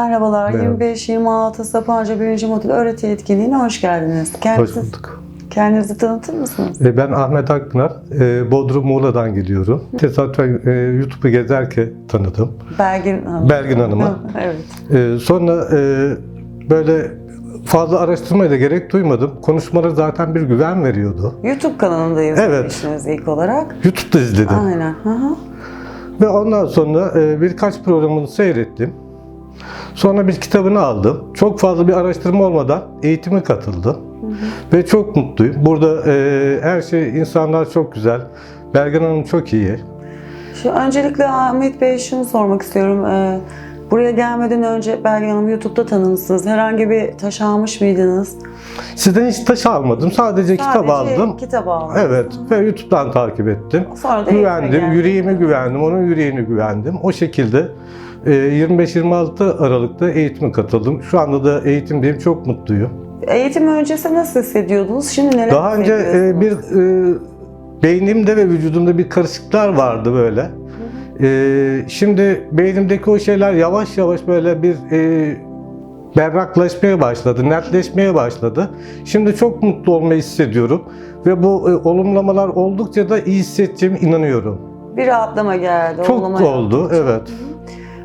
Merhabalar, Merhaba. 25-26 Sapanca 1. Modül Öğreti Etkinliği'ne hoş geldiniz. Hoş Kendinizi, bulduk. kendinizi tanıtır mısınız? E, Ben Ahmet Akpınar, e, Bodrum Muğla'dan geliyorum. Tesadüfen e, YouTube'u gezerken tanıdım. Belgin Hanım. Belgin Hanım'ı. Evet. Sonra böyle fazla araştırmaya da gerek duymadım. Konuşmaları zaten bir güven veriyordu. YouTube kanalında Evet. izlemişsiniz ilk olarak. YouTube'da izledim. Aynen. Hı hı. Ve ondan sonra birkaç programını seyrettim. Sonra bir kitabını aldım. Çok fazla bir araştırma olmadan eğitime katıldım. Ve çok mutluyum. Burada e, her şey, insanlar çok güzel. Belgin Hanım çok iyi. Şu, öncelikle Ahmet Bey şunu sormak istiyorum. Ee, buraya gelmeden önce Belgin Hanım YouTube'da tanımışsınız. Herhangi bir taş almış mıydınız? Sizden hiç taş almadım. Sadece, kitap aldım. kitap aldım. Evet ve YouTube'dan takip ettim. Sonra da Güvendim, yüreğime güvendim, onun yüreğine güvendim. O şekilde 25-26 Aralık'ta eğitime katıldım. Şu anda da eğitimdeyim, çok mutluyum. Eğitim öncesi nasıl hissediyordunuz? Şimdi neler Daha önce e, bir e, beynimde ve vücudumda bir karışıklar vardı böyle. E, şimdi beynimdeki o şeyler yavaş yavaş böyle bir e, berraklaşmaya başladı, netleşmeye başladı. Şimdi çok mutlu olmayı hissediyorum ve bu e, olumlamalar oldukça da iyi hissedeceğime inanıyorum. bir rahatlama geldi. Çok oldu, yaptıkça. evet.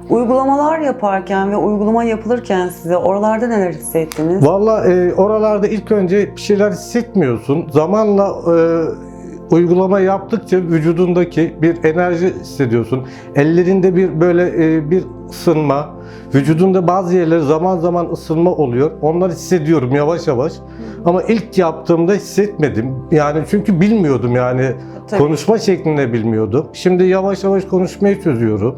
Uygulamalar yaparken ve uygulama yapılırken size oralarda neler hissettiniz? Valla e, oralarda ilk önce bir şeyler hissetmiyorsun. Zamanla e, uygulama yaptıkça vücudundaki bir enerji hissediyorsun. Ellerinde bir böyle e, bir ısınma, vücudunda bazı yerleri zaman zaman ısınma oluyor. Onları hissediyorum yavaş yavaş. Ama ilk yaptığımda hissetmedim. Yani çünkü bilmiyordum yani Tabii. konuşma şeklinde bilmiyordum. Şimdi yavaş yavaş konuşmayı çözüyorum.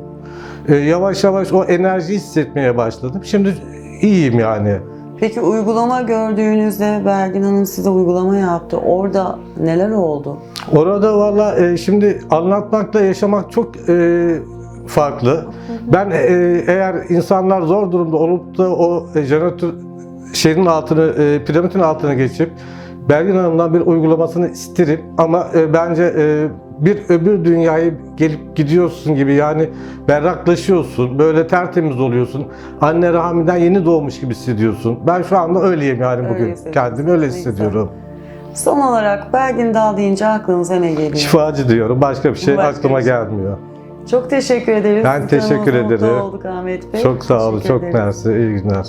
E, yavaş yavaş o enerjiyi hissetmeye başladım. Şimdi iyiyim yani. Peki uygulama gördüğünüzde Belgin Hanım size uygulama yaptı. Orada neler oldu? Orada valla e, şimdi anlatmakla yaşamak çok e, farklı. Ben e, eğer insanlar zor durumda olup da o e, jeneratör şeyin altını, e, piramidin altına geçip Belgin Hanım'dan bir uygulamasını isterim ama e, bence e, bir öbür dünyayı gelip gidiyorsun gibi yani berraklaşıyorsun, böyle tertemiz oluyorsun. Anne rahminden yeni doğmuş gibi hissediyorsun. Ben şu anda öyleyim yani Öyle bugün. hissediyorsun. Kendimi öyle hissediyorum. Son olarak Belgin Dal deyince aklınıza ne geliyor? Şifacı diyorum. Başka bir şey Başka aklıma bir şey. gelmiyor. Çok teşekkür ederiz. Ben teşekkür ederim. olduk Ahmet Bey. Çok sağ olun. Çok mersi. İyi günler.